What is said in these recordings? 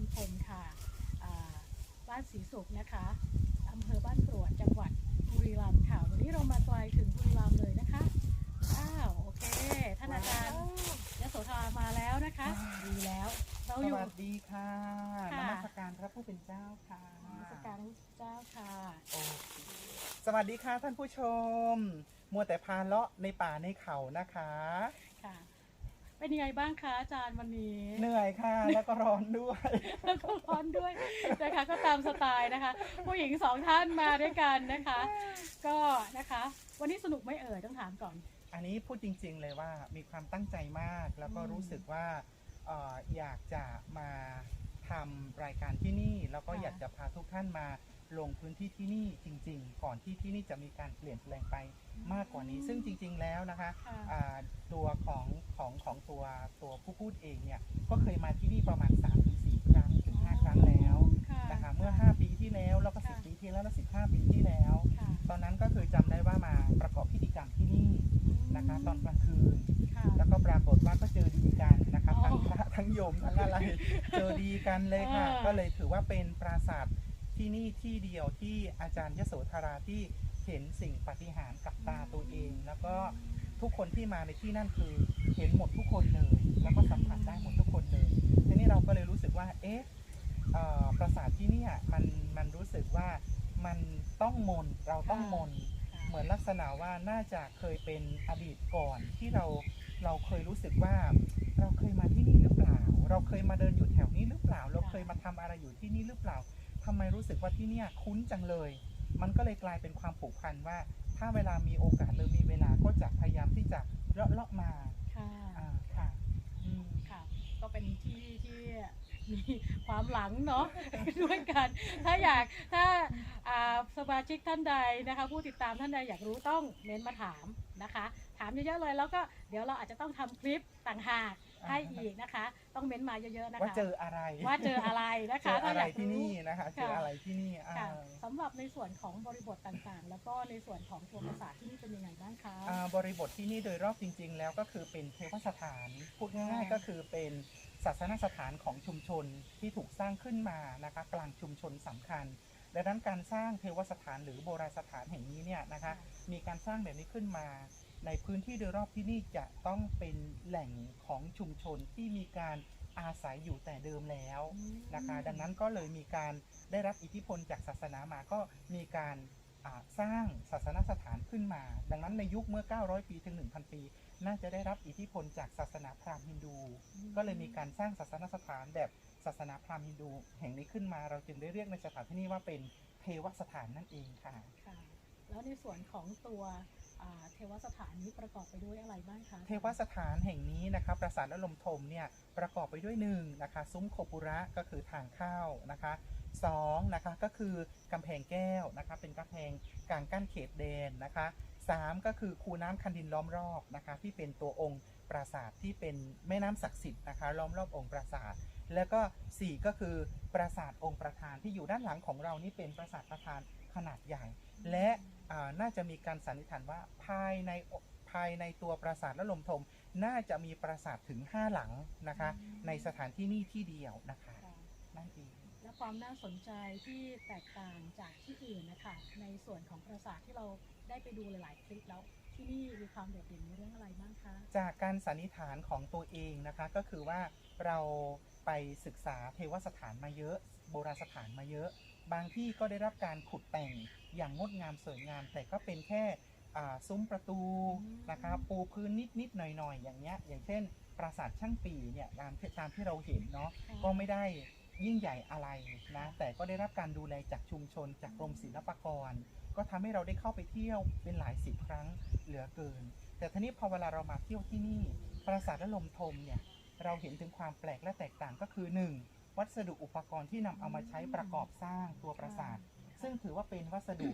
มทมค่ะอ่าบ้านศรีสุขนะคะอำเภอบ้านกรวดจังหวัดบุรีรัมย์ค่ะ วันนี้เรามาไกลถึงบุรีรัมย์เลยนะคะ อ้าวโอเค ท่านอาจารย์ยโสธรมาแล้วนะคะ ดีแล้ว เราสอยู่วัสดีค่ะนค่ะมัสการพระผู้เป็นเจ้าค่ะนมัสการพระเจ้าค่ะโอเคสวัสดีค่ะท่านผู้ชม มัวแต่พาเลาะในป่าในเขานะคะ ค่ะ เป็นยังไงบ้างคะอาจารย์วันนี้เหนื่อยค่ะ แล้วก็ร้อนด้วย แล้วก็ร้อนด้วยนะคะก็ตามสไตล์นะคะ ผู้หญิงสองท่านมาด้วยกันนะคะ ก็นะคะ วันนี้สนุกไหม่เอ่ยต้องถามก่อน อันนี้พูดจริง ๆ เลยว่ามีความตั้งใจมาก แล้วก็อืมรู้สึกว่าเอ่ออยากจะมาทำรายการที่นี่ แล้วก็ค่ะอยากจะพาทุกท่านมาลงพื้นที่ที่นี่จริง ๆ ก่อนที่ที่นี่จะมีการเปลี่ยนแปลงไปมากกว่านี้ ซึ่งจริง ๆ แล้วนะคะ ค่ะ อ่าตัวของของของตัวตัว ผู้พูดเองเนี่ยก็เคยมาที่นี่ประมาณ3ถึง4ครั้งถึง5ครั้งแล้วค่ะนะคะเมื่อค่ะ5ปีที่แล้วแล้วก็ค่ะ10ปีที่แล้วแล้ว15 ปีที่แล้ว ค่ะตอนนั้นก็คือจำได้ว่ามาประกอบพิธีกรรมที่นี่นะคะตอนกลางคืน ค่ะ แล้วก็ปรากฏว่าก็เจอดีกันนะคะอ๋อทั้งพระทั้งโยมทั้งอะไร เจอดีกันเลยค่ะ อ่า ก็เลยถือว่าเป็นปราสาทที่นี่ที่เดียวที่อาจารย์ยโสธราที่เห็นสิ่งปาฏิหารย์กับตาตัวเอง แล้วก็ ทุกคนที่มาในที่นั่นคือเห็นหมดทุกคนเลยแล้วก็สัมผัสได้หมดทุกคนเลยทีนี้เราก็เลยรู้สึกว่า เอ๊ะเอ่อปราสาทที่เนี่ยมันมันรู้สึกว่ามันต้องมนต์เราต้องมนต์ค่ะเหมือนลักษณะว่าน่าจะเคยเป็นอดีตก่อนที่เราเราเคยรู้สึกว่า เราเคยมาที่นี่หรือเปล่า เราเคยมาเดินอยู่แถวนี้หรือเปล่า เราเคยมาทำอะไรอยู่ที่นี่หรือเปล่าทำไมรู้สึกว่าที่เนี่ยคุ้นจังเลย มันก็เลยกลายเป็นความผูกพันว่า ถ้าเวลามีโอกาสหรือมีเวลาก็จะพยายามที่จะเลาะเลาะๆมาค่ะอ่าค่ะอืม ค่ะ ก็เป็นที่ที่มีความหลังเนาะ ด้วยกัน ถ้าอยากถ้าอ่าสมาชิกท่านใดนะคะ ผู้ติดตามท่านใดอยากรู้ต้องเม้นมาถามนะคะถามเยอะๆเลย แล้วก็เดี๋ยวเราอาจจะต้องทำคลิปต่างหากให้อีกนะคะ ต้องเม้นมาเยอะๆนะคะ ว่าเจออะไรว่าเจออะไรนะเจคะอถ้าอะอไรยาก ที่รู้นี่นะคะเจออะไรที่นี่อ่า ค่ะสำหรับในส่วนของบริบทต่างๆ แล้วก็ในส่วนของตัวภาษาที่นี่เป็นยังไงบ้างคะ อ่าบริบทที่นี่โดยรอบจริง ๆ แล้วก็คือเป็นเทวสถานพูดง่ายๆค่ะก็คือเป็นศาสนสถานของชุมชนที่ถูกสร้างขึ้นมานะคะกลางชุมชนสำคัญดังนั้นการสร้างเทวสถานหรือโบราณสถานแห่งนี้เนี่ยนะคะมีการสร้างแบบนี้ขึ้นมา ในพื้นที่โดยรอบที่นี่จะต้องเป็นแหล่งของชุมชนที่มีการอาศัยอยู่แต่เดิมแล้วอืมนะคะ ดังนั้นก็เลยมีการได้รับอิทธิพลจากศาสนามาก็มีการอ่าสร้างศาสนสถานขึ้นมา ดังนั้นในยุคเมื่อ 900 ปีถึง 1,000 ปี น่าจะได้รับอิทธิพลจากศาสนาพราหมณ์ฮินดู ก็เลยมีการสร้างศาสนสถานแบบศาสนาพราหมณ์ฮินดู แห่งนี้ขึ้นมาเราจึงได้เรียกในสถานที่นี้ว่าเป็นเทวสถานนั่นเองค่ะค่ะ แล้วในส่วนของตัว อ่าเทวสถานนี้ประกอบไปด้วยอะไรบ้างคะเทวสถานแห่งนี้นะคะปราสาทและลมทมเนี่ยประกอบไปด้วยหนึ่งนะคะซุ้มโคปุระก็คือทางเข้านะคะสองนะคะก็คือกำแพงแก้วนะคะเป็นกำแพงกลางกั้นเขตแดนนะคะสามก็คือคูน้ำคันดินล้อมรอบนะคะที่เป็นตัวองค์ปราสาทที่เป็นแม่น้ำศักดิ์สิทธิ์นะคะล้อมรอบองค์ปราสาทแล้วก็สี่ก็คือปราสาทองค์ประธานที่อยู่ด้านหลังของเรานี่เป็นปราสาทประธาน ขนาดใหญ่ และอ่าน่าจะมีการสันนิษฐานว่าภายในภายในตัวปราสาทและลมทม น่าจะมีปราสาทถึง 5 หลังนะคะ ในสถานที่นี่ที่เดียวนะคะค่ะนั่นเองและความน่าสนใจที่แตกต่างจากที่อื่นนะคะในส่วนของปราสาทที่เราได้ไปดูหลาย ๆ คลิปแล้วที่นี่มีความโดดเด่นในเรื่องอะไรบ้างคะ จากการสันนิษฐานของตัวเองนะคะก็คือว่าเราไปศึกษาเทวสถานมาเยอะ โบราณสถานมาเยอะ บางที่ก็ได้รับการขุดแต่งอย่างงดงามสวยงาม แต่ก็เป็นแค่อ่าซุ้มประตูนะคะปูพื้นนิดนิดๆหน่อยหน่อยๆอย่างเงี้ยอย่างเช่น ปราสาทช่างปีเนี่ยตามที่ตามที่เราเห็นเนาะค่ะก็ไม่ได้ยิ่งใหญ่อะไรนะแต่ก็ได้รับการดูแลจากชุมชน จากกรมศิลปากร ก็ทำให้เราได้เข้าไปเที่ยวเป็นหลายสิบครั้งเหลือเกิน แต่ทีนี้พอเวลาเรามาเที่ยวที่นี่ ปราสาทและลมทมเนี่ยเราเห็นถึงความแปลกและแตกต่างก็คือ 1. วัสดุอุปกรณ์ที่นำเอามาใช้ประกอบสร้างตัวปราสาท ซึ่งถือว่าเป็นวัสดุ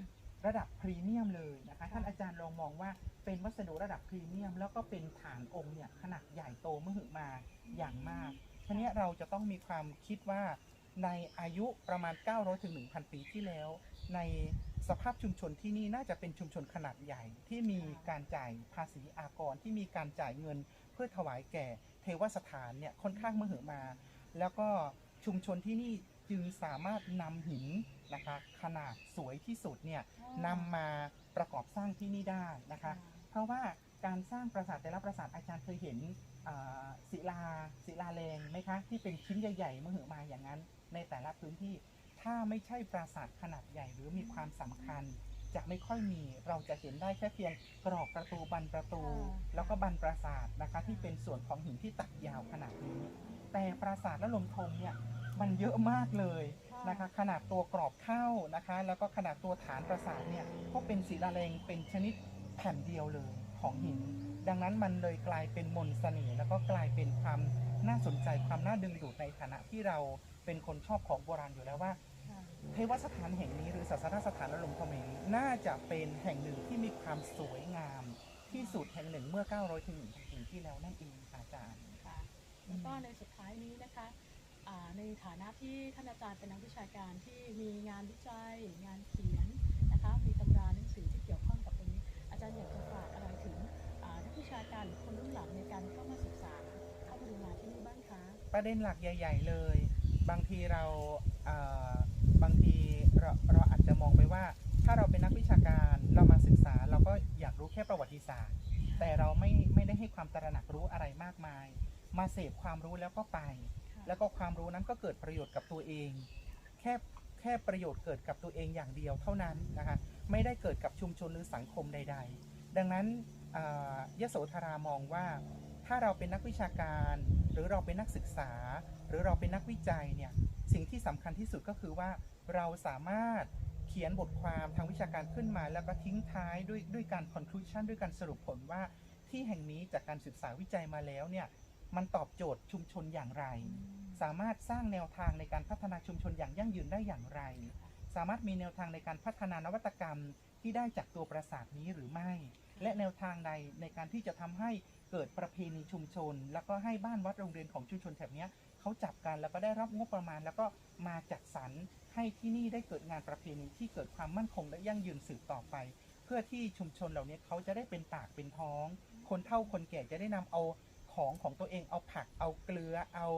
ระดับพรีเมียมเลยนะคะ ท่านอาจารย์ลองมองว่าเป็นวัสดุระดับพรีเมียม แล้วก็เป็นฐานองค์เนี่ยขนาดใหญ่โตมหึมาอย่างมากทีนี้เราจะต้องมีความคิดว่าในอายุประมาณ 900ถึง1,000 ปีที่แล้ว ในสภาพชุมชนที่นี่น่าจะเป็นชุมชนขนาดใหญ่ที่มีการจ่ายภาษีอากรที่มีการจ่ายเงินเพื่อถวายแก่เทวสถานเนี่ยค่อนข้างมหึมา แล้วก็ ชุมชนที่นี่จึงสามารถนำหินนะคะขนาดสวยที่สุดเนี่ยนำมาประกอบสร้างที่นี่ได้นะคะ เพราะว่าการสร้างปราสาทแต่ละปราสาทอาจารย์เคยเห็นอ่าศิลาศิลาแรงไหมคะที่เป็นชิ้นใหญ่ๆมหึมาอย่างนั้นในแต่ละพื้นที่ ถ้าไม่ใช่ปราสาทขนาดใหญ่หรือมีความสำคัญ จะไม่ค่อยมีเราจะเห็นได้แค่เพียงกรอบประตูบันประตู แล้วก็บันปราสาทนะคะที่เป็นส่วนของหินที่ตักยาวขนาดนี้ แต่ปราสาทและลมทมเนี่ยมันเยอะมากเลยนะคะขนาดตัวกรอบเข้านะคะ แล้วก็ขนาดตัวฐานปราสาทเนี่ยก็เป็นศิลาแรงเป็นชนิดแผ่นเดียวเลยของหิน ดังนั้นมันเลยกลายเป็นมนต์เสน่ห์แล้วก็กลายเป็นความน่าสนใจความน่าดึงดูดในฐานะที่เราเป็นคนชอบของโบราณอยู่แล้วว่าค่ะเทวสถานแห่งนี้หรือศาสนสถานอารมณ์คอมเมนน่าจะเป็นแห่งหนึ่งที่มีความสวยงาม ที่สุดแห่งหนึ่งเมื่อ 900ถึง1ปีที่แล้วนั่นเองค่ะอาจารย์ค่ะ แล้วก็ในสุดท้ายนี้นะคะในฐานะที่ท่านอาจารย์เป็นนักวิชาการที่มีงานวิจัย งานเขียนนะคะมีตำราหนังสือที่เกี่ยวข้องกับตรงนี้ อาจารย์อยากจะฝากอะไรถึงนักวิชาการหรือคนรุ่นหลังในการเข้ามาศึกษาเข้ามาดูงานที่นี่บ้างคะประเด็นหลักใหญ่ ๆ เลย บางทีเราบางทีเราเราอาจจะมองไปว่า ถ้าเราเป็นนักวิชาการเรามาศึกษา เราก็อยากรู้แค่ประวัติศาสตร์ แต่เราไม่ไม่ได้ให้ความตระหนักรู้อะไรมากมาย มาเสพความรู้แล้วก็ไปค่ะแล้วก็ความรู้นั้นก็เกิดประโยชน์กับตัวเอง แค่แค่ประโยชน์เกิดกับตัวเองอย่างเดียวเท่านั้นนะคะไม่ได้เกิดกับชุมชนหรือสังคมใด ๆ ดังนั้นอ่ายโสธรามองว่า ถ้าเราเป็นนักวิชาการ หรือเราเป็นนักศึกษา หรือเราเป็นนักวิจัยเนี่ยสิ่งที่สำคัญที่สุดก็คือว่าเราสามารถเขียนบทความทางวิชาการขึ้นมา แล้วก็ทิ้งท้ายด้วยด้วยการ conclusion ด้วยการสรุปผลว่าที่แห่งนี้จากการศึกษาวิจัยมาแล้วเนี่ย มันตอบโจทย์ชุมชนอย่างไร สามารถสร้างแนวทางในการพัฒนาชุมชนอย่างยั่งยืนได้อย่างไร สามารถมีแนวทางในการพัฒนานวัตกรรมที่ได้จากตัวปราสาทนี้หรือไม่ และแนวทางใดในการที่จะทำให้เกิดประเพณีชุมชน แล้วก็ให้บ้านวัดโรงเรียนของชุมชนแถบเนี้ยเขาจับกันแล้วก็ได้รับงบประมาณ แล้วก็มาจัดสรรให้ที่นี่ได้เกิดงานประเพณีที่เกิดความมั่นคงและยั่งยืนสืบต่อไป เพื่อที่ชุมชนเหล่านี้เขาจะได้เป็นปากเป็นท้อง คนเฒ่าคนแก่จะได้นำเอา ของของตัวเองเอาผักเอาเกลือเอา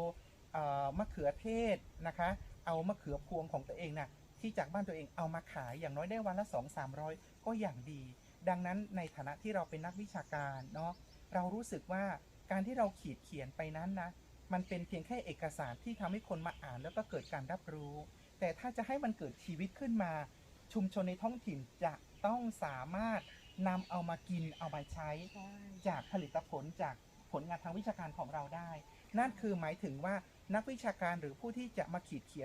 เอ่อมะเขือเทศนะคะ เอามะเขือพวงของตัวเองนะ่ะที่จากบ้านตัวเองเอามาขายอย่างน้อยได้วันละ 2 3 0 0 ก็อย่างดี ดังนั้นในฐานะที่เราเป็นนักวิชาการเนาะเรารู้สึกว่าการที่เราขีดเขียนไปนั้นนะมันเป็นเพียงแค่เอกสารที่ทำให้คนมาอ่านแล้วก็เกิดการรับรู้ แต่ถ้าจะให้มันเกิดชีวิตขึ้นมา ชุมชนในท้องถิ่นจะต้องสามารถนำเอามากินเอามาใช้ใช่จากผลิตผลจาก ผลงานทางวิชาการของเราได้ นั่นคือหมายถึงว่านักวิชาการหรือผู้ที่จะมาขีดเขียน